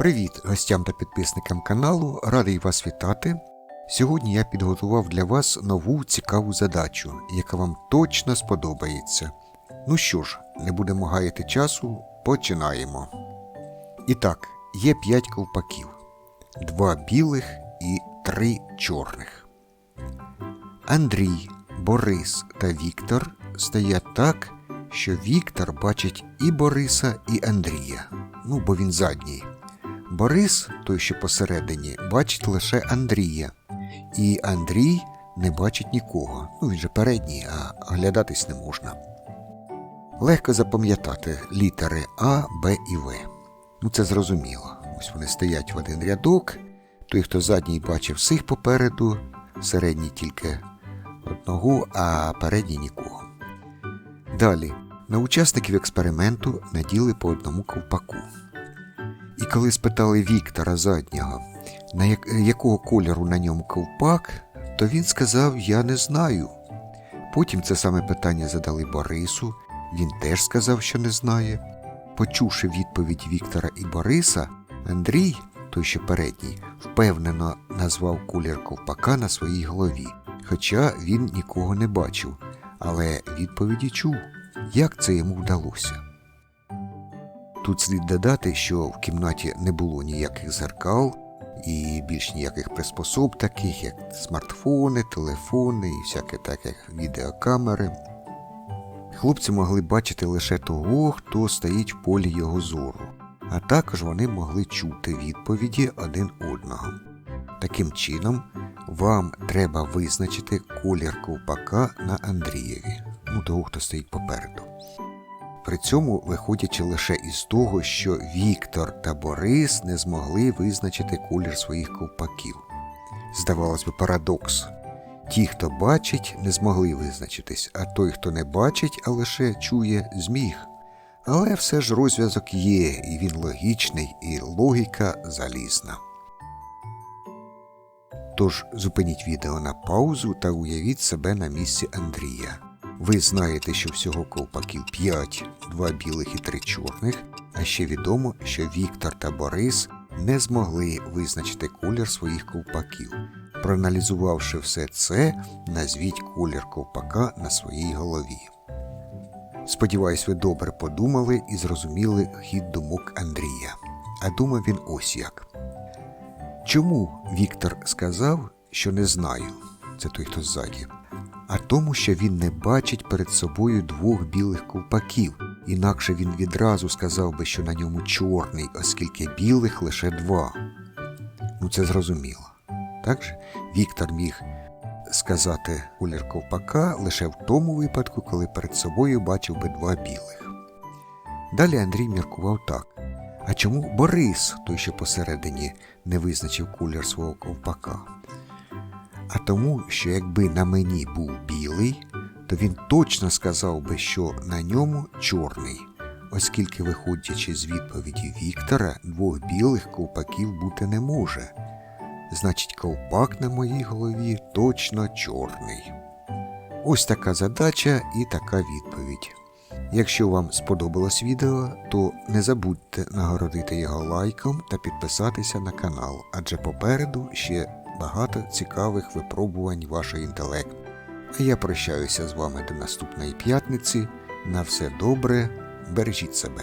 Привіт гостям та підписникам каналу, радий вас вітати. Сьогодні я підготував для вас нову цікаву задачу, яка вам точно сподобається. Ну що ж, не будемо гаяти часу, починаємо. І так, є 5 ковпаків, 2 білих і 3 чорних. Андрій, Борис та Віктор стоять так, що Віктор бачить і Бориса, і Андрія. Ну, бо він задній. Борис, той, що посередині, бачить лише Андрія, і Андрій не бачить нікого. Ну він же передній, а оглядатись не можна. Легко запам'ятати літери А, Б і В. Ну це зрозуміло. Ось вони стоять в один рядок. Той, хто задній бачив всіх попереду, середній тільки одного, а передній нікого. Далі на учасників експерименту наділи по одному ковпаку. І коли спитали Віктора заднього, на як, якого кольору на ньому ковпак, то він сказав Я не знаю. Потім це саме питання задали Борису, він теж сказав, що не знає. Почувши відповідь Віктора і Бориса, Андрій, той що передній, впевнено назвав колір ковпака на своїй голові, хоча він нікого не бачив, але відповіді чув, як це йому вдалося. Тут слід додати, що в кімнаті не було ніяких зеркал і більш ніяких приспособ, таких як смартфони, телефони і всяке таке відеокамери. Хлопці могли бачити лише того, хто стоїть в полі його зору, а також вони могли чути відповіді один одного. Таким чином, вам треба визначити колір ковпака на Андрієві, ну того, хто стоїть попереду. При цьому виходячи лише із того, що Віктор та Борис не змогли визначити колір своїх ковпаків. Здавалось би, парадокс. Ті, хто бачить, не змогли визначитись, а той, хто не бачить, а лише чує, зміг. Але все ж розв'язок є, і він логічний, і логіка залізна. Тож зупиніть відео на паузу та уявіть себе на місці Андрія. Ви знаєте, що всього ковпаків 5, 2 білих і 3 чорних, а ще відомо, що Віктор та Борис не змогли визначити колір своїх ковпаків. Проаналізувавши все це, назвіть колір ковпака на своїй голові. Сподіваюсь, ви добре подумали і зрозуміли хід думок Андрія. А думав він ось як. Чому Віктор сказав, що не знаю? Це той, хто ззаді а тому, що він не бачить перед собою двох білих ковпаків, інакше він відразу сказав би, що на ньому чорний, оскільки білих лише два. Ну, це зрозуміло. Так же Віктор міг сказати колір ковпака лише в тому випадку, коли перед собою бачив би два білих. Далі Андрій міркував так. А чому Борис, той, що посередині, не визначив колір свого ковпака? А тому, що якби на мені був білий, то він точно сказав би, що на ньому чорний, оскільки, виходячи з відповіді Віктора, двох білих ковпаків бути не може. Значить, ковпак на моїй голові точно чорний. Ось така задача і така відповідь. Якщо вам сподобалось відео, то не забудьте нагородити його лайком та підписатися на канал, адже попереду ще багато цікавих випробувань вашого інтелекту. А я прощаюся з вами до наступної п'ятниці. На все добре, бережіть себе.